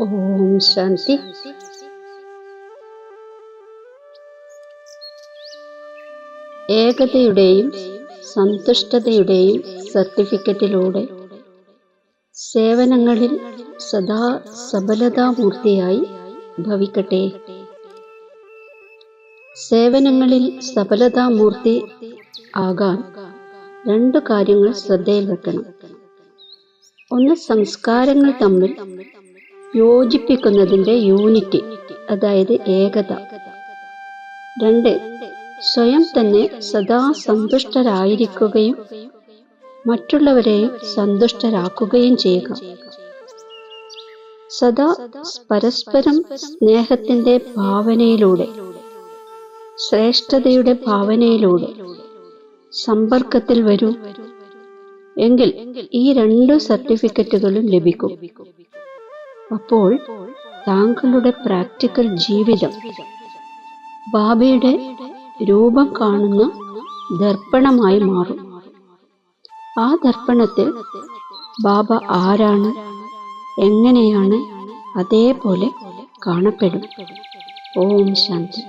ഓം ശാന്തി. ഏകതയുടെയും സന്തുഷ്ടതയുടെയും സർട്ടിഫിക്കറ്റിലൂടെ സേവനങ്ങളിൽ സദാ സഫലതാമൂർത്തിയായി ഭവിക്കട്ടെ. സേവനങ്ങളിൽ സഫലതാമൂർത്തി ആകാൻ രണ്ടു കാര്യങ്ങൾ ശ്രദ്ധയിൽ വെക്കണം. ഒന്ന് സംസ്കാരങ്ങൾ തമ്മിൽ യോജിപ്പിക്കുന്നതിന്റെ യൂണിറ്റി അതായത് ഏകത. രണ്ട് സ്വയം തന്നെ സദാ സന്തുഷ്ടരായിരിക്കുകയും മറ്റുള്ളവരെയും സന്തുഷ്ടരാക്കുകയും ചെയ്യുക. സദാ പരസ്പരം സ്നേഹത്തിന്റെ ഭാവനയിലൂടെ ശ്രേഷ്ഠതയുടെ ഭാവനയിലൂടെ സമ്പർക്കത്തിൽ വരൂ. എങ്കിൽ ഈ രണ്ട് സർട്ടിഫിക്കറ്റുകളും ലഭിക്കും. അപ്പോൾ താങ്കളുടെ പ്രാക്ടിക്കൽ ജീവിതം ബാബയുടെ രൂപം കാണുന്ന ദർപ്പണമായി മാറും. ആ ദർപ്പണത്തിൽ ബാബ ആരാണ് എങ്ങനെയാണ് അതേപോലെ കാണപ്പെടും. ഓം ശാന്തി.